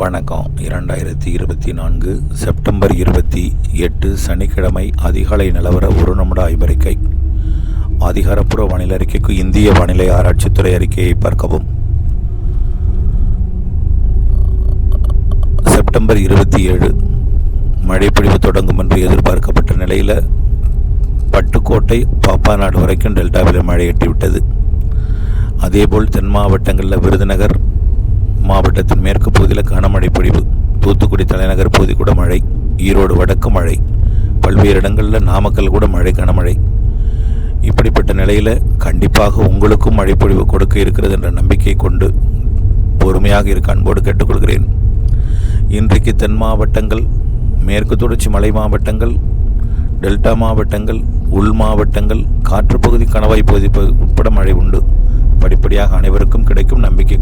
வணக்கம். இரண்டாயிரத்தி இருபத்தி நான்கு செப்டம்பர் இருபத்தி எட்டு சனிக்கிழமை அதிகாலை நிலவர ஒரு நிமிட ஆய்வறிக்கை அதிகாரப்பூர்வ வானிலை அறிக்கைக்கு இந்திய வானிலை ஆராய்ச்சித்துறை அறிக்கையை பார்க்கவும். செப்டம்பர் இருபத்தி ஏழு மழைப்பொழிவு தொடங்கும் என்று எதிர்பார்க்கப்பட்ட நிலையில் பட்டுக்கோட்டை பாப்பாநாடு வரைக்கும் டெல்டாவில் மழை எட்டிவிட்டது. அதேபோல் தென் மாவட்டங்களில் விருதுநகர் மாவட்டத்தின் மேற்கு பகுதியில் கனமழை பொழிவு. தூத்துக்குடி தலைநகர் பகுதி கூட மழை. ஈரோடு வடக்கு மழை. பல்வேறு இடங்களில் நாமக்கல் கூட மழை கனமழை இப்படிப்பட்ட நிலையில் கண்டிப்பாக உங்களுக்கும் மழைப்பொழிவு கொடுக்க இருக்கிறது என்ற நம்பிக்கை கொண்டு பொறுமையாக இருக்க அன்போடு கேட்டுக்கொள்கிறேன். இன்றைக்கு தென் மாவட்டங்கள் மேற்கு தொடர்ச்சி மலை மாவட்டங்கள் டெல்டா மாவட்டங்கள் உள் மாவட்டங்கள் காற்றுப்பகுதி கணவாய் பகுதி பகு- உட்பட மழை உண்டு. படிப்படியாக அனைவருக்கும் கிடைக்கும் நம்பிக்கை